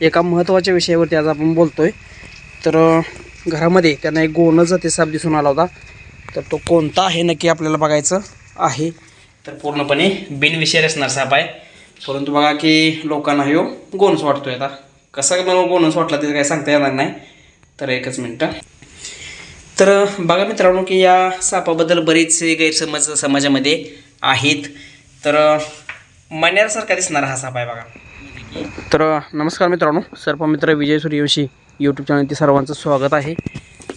एका महत्त्वाच्या विषयावरती आज आपण बोलतोय. तर घरामध्ये त्यांना एक गोणं ते साप दिसून आला होता. तर तो कोणता आहे नक्की आपल्याला बघायचं आहे. तर पूर्णपणे बिनविषय असणार साप आहे. परंतु बघा की लोकांना ह्यो गोणच वाटतोय आता. कसा मला गोनस वाटला ते काही सांगता येणार नाही. तर एकच मिनटं. तर बघा मित्रांनो की या सापाबद्दल बरेचसे गैरसमज समाजामध्ये आहेत. तर मण्यासारखा दिसणारा हा साप आहे बघा. तर नमस्कार मित्रांनो सर्पमित्र विजय सूर्यवंशी यूट्यूब चॅनलवरती सर्वांचं स्वागत आहे.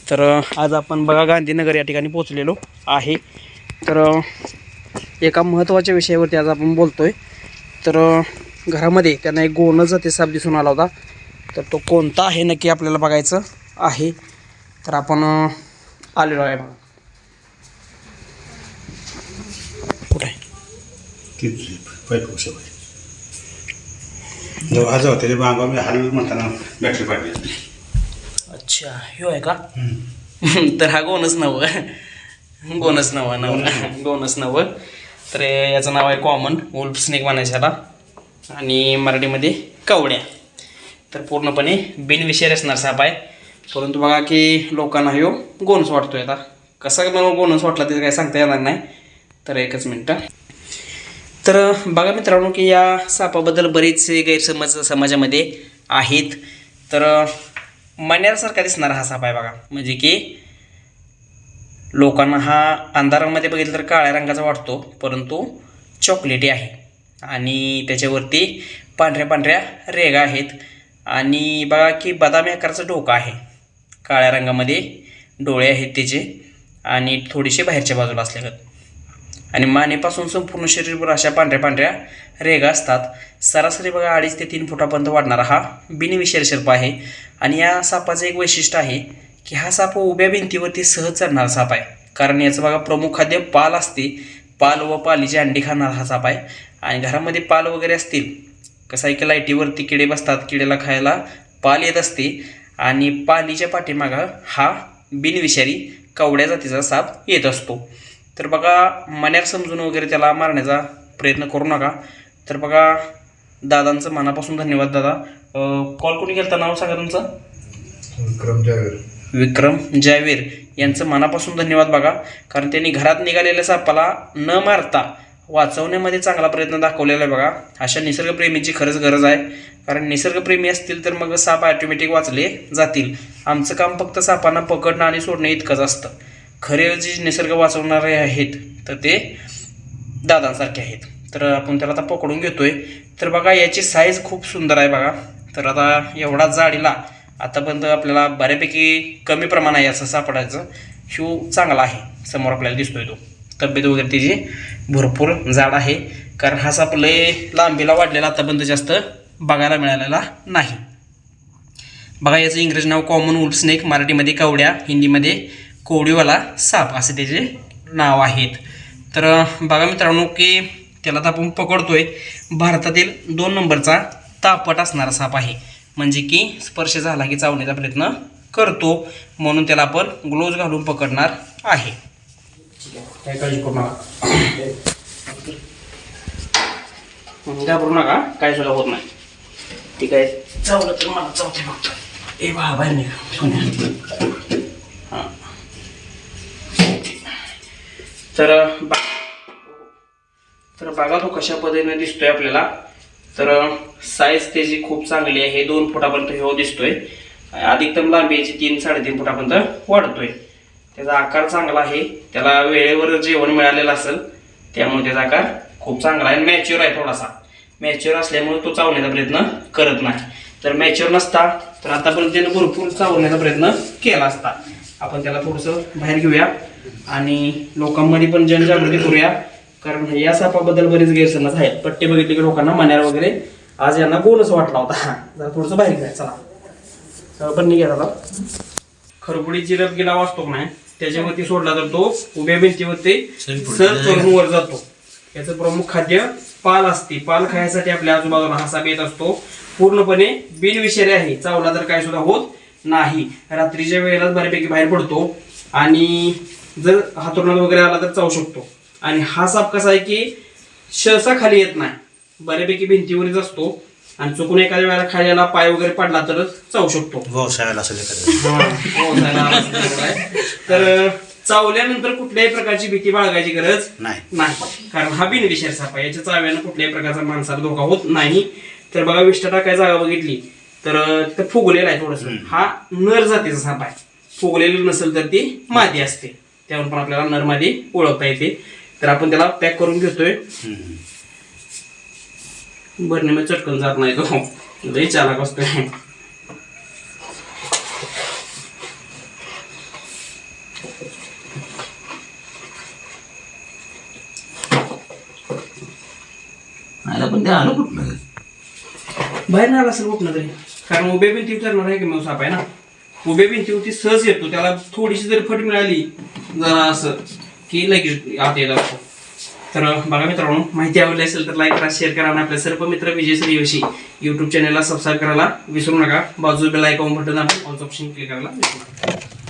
तर आज आपण बघा गांधीनगर या ठिकाणी पोचलेलो आहे. तर एका महत्त्वाच्या विषयावरती आज आपण बोलतोय. तर घरामध्ये त्यांना एक गोणं जाती साप दिसून आला होता. तर तो कोणता आहे नक्की आपल्याला बघायचं आहे. तर आपण आलेलो आहे बघा. कुठे आहे तीच पाईप होऊ शकते जेव्हा आज होते मागं मी हल म्हणताना बॅटरी पाडली अच्छा ह्यो आहे का? तर हा गोनच नवं. गोनच नवं नवं. गोनच नवं. तर याचं नाव आहे कॉमन वुल्फ स्नेक म्हणायचं याला आणि मराठीमध्ये कवड्या. तर पूर्णपणे बिनविषय असणार साप आहे. परंतु बघा की लोकांना ह्यो गोनच वाटतोय आता. कसा मला गोनच वाटला ते काही सांगता येणार नाही. तर एकच मिनटं. तर बघा मित्रांनो की या सापाबद्दल बरेचसे गैरसमज समाजामध्ये आहेत. तर मण्यासारखा दिसणारा हा साप आहे बघा. म्हणजे की लोकांना हा अंधारामध्ये बघितलं तर काळ्या रंगाचा वाटतो परंतु चॉकलेटी आहे. आणि त्याच्यावरती पांढऱ्या पांढऱ्या रेगा आहेत. आणि बघा की बदामी आकाराचं डोकं आहे. काळ्या रंगामध्ये डोळे आहेत त्याचे. आणि थोडीशी बाहेरच्या बाजूला असल्यागत. आणि मानेपासून संपूर्ण शरीरभर अशा पांढऱ्या पांढऱ्या रेगा असतात. सरासरी बघा अडीच ते तीन फुटापर्यंत वाढणारा हा बिनविषारी सर्प आहे. आणि या सापाचं एक वैशिष्ट्य आहे की हा साप उभ्या भिंतीवरती सहज चढणारा साप आहे. कारण याचं बघा प्रमुख खाद्य पाल असते. पाल व पालीची अंडी खाणारा हा साप आहे. आणि घरामध्ये पाल वगैरे असतील कसं आहे की लाईटीवरती किडे बसतात किडेला खायला पाल येत असते. आणि पालीच्या पाठीमागं हा बिनविषारी कवड्या जातीचा साप येत असतो. तर बघा मण्यार समजून वगैरे त्याला मारण्याचा प्रयत्न करू नका. तर बघा दादांचं मनापासून धन्यवाद दादा. कॉल कोणी केलं नाव सांगा तुमचं. विक्रम जावेर विक्रम जावेर यांचं मनापासून धन्यवाद बघा. कारण त्यांनी घरात निघालेल्या सापाला न मारता वाचवण्यामध्ये चांगला प्रयत्न दाखवलेला आहे बघा. अशा निसर्गप्रेमीची खरंच गरज आहे. कारण निसर्गप्रेमी असतील तर मग साप ऑटोमॅटिक वाचले जातील. आमचं काम फक्त सापांना पकडणं आणि सोडणं इतकंच असतं. खरे जे निसर्ग वाचवणारे आहेत तर ते दादांसारखे आहेत. तर आपण त्याला आता पकडून घेतोय. तर बघा याची साईज खूप सुंदर आहे बघा. तर आता एवढा जाडीला आतापर्यंत आपल्याला बऱ्यापैकी कमी प्रमाण आहे असं सापडायचं. शिव चांगला आहे. समोर आपल्याला दिसतोय तो. तब्येत वगैरे त्याची भरपूर जाड आहे. कारण हा साप लय लांबीला वाढलेला आतापर्यंत जास्त बघायला मिळालेला नाही. बघा याचं इंग्रजी नाव कॉमन वुल्फ स्नेक मराठीमध्ये कवड्या हिंदीमध्ये कोवडीवाला साप असे त्याचे नाव आहेत. तर बघा मित्रांनो की त्याला तर आपण पकडतोय. भारतातील दोन नंबरचा तापट असणारा साप आहे. म्हणजे की स्पर्श झाला की चावण्याचा प्रयत्न करतो. म्हणून त्याला आपण ग्लोव्ज घालून पकडणार आहे. काय काळजी करू नका. घाबरू नका. काय सुद्धा होत नाही. ठीक आहे. चावलं तर मला चावते फक्त ए बाहेर निघा. तर बा तर बघा तो कशा पद्धतीने दिसतोय आपल्याला. तर साईज त्याची खूप चांगली आहे दोन फुटापर्यंत हे हो दिसतोय. अधिकतम लांबी याची तीन साडेतीन फुटापर्यंत वाढतोय. त्याचा आकार चांगला आहे. त्याला वेळेवर जेवण मिळालेलं असेल त्यामुळे त्याचा आकार खूप चांगला आहे. मॅच्युअर आहे थोडासा. मॅच्युअर असल्यामुळे तो चावण्याचा प्रयत्न करत नाही. तर मॅच्युअर नसता तर आतापर्यंत त्यानं भरपूर चावण्याचा प्रयत्न केला असता. आपण त्याला थोडंसं बाहेर घेऊया. आणि लोकांमध्ये पण जनजागृती करूया. कारण या सापाबद्दल बरेच गैरसमज आहेत. पट्टे बघितले की लोकांना मण्यार वगैरे आज यांना गोलच वाटला होता. जरा थोडंसं बाहेर घ्या चला. पण निघा दादा. खरबुडी जिरप गेला वाचतो नाही? त्याच्यावरती सोडला तर तो उभ्या भिंतीवरती सहज चढून वर जातो. याचं प्रमुख खाद्य पाल असते. पाल खायसाठी आपल्या आजूबाजूला हा साप येत असतो. पूर्णपणे बिनविषारी आहे. चावला तर काय सुद्धा होत नाही. रात्रीच्या वेळेलाच बऱ्यापैकी बाहेर पडतो आणि जर हातोरणात वगैरे आला तर चावू शकतो. आणि हा साप कसा आहे की सहसा खाली येत नाही. बऱ्यापैकी भिंतीवरच असतो आणि चुकून एखाद्या वेळेला खायला पाय वगैरे पडला तर चावू शकतो. व्यवसायाला. तर चावल्यानंतर कुठल्याही प्रकारची भीती बाळगायची गरज नाही. नाही. कारण हा बिनविषार साप आहे. याच्या चाव्यानं कुठल्याही प्रकारचा माणसाला धोका होत नाही. तर बघा विष्ठा टाकाय जागा बघितली. तर तिथं फुगलेला आहे थोडस. हा नर जातीचा साप आहे. फुगलेलं नसेल तर ती मादी असते. त्यावरून पण आपल्याला नर मादी ओळखता येते. तर आपण त्याला पॅक करून घेतोय. हम्म. बरं चटकन जात नाही तो. लई चालाक असतोय. आला पण ते आलं कुठलं बाहेर नाही आला असेल कुठनं तरी. कारण उभे भिंती करणार आहे की मग साप आहे ना. उभ्या भिंतीवरती सहज येतो. त्याला थोडीशी जरी फट मिळाली जरा असं की लगेच आत येत असतो तर बघा मित्रांनो माहिती आवडली असेल तर लाईक करा शेअर करा आणि आपल्या सर्व मित्र विजय सूर्यवंशी युट्यूब चॅनलला सबस्क्राईब करायला विसरू नका. बाजू बेल आयकॉन बटन आपण ऑल ऑप्शन क्लिक करायला विसरू नका.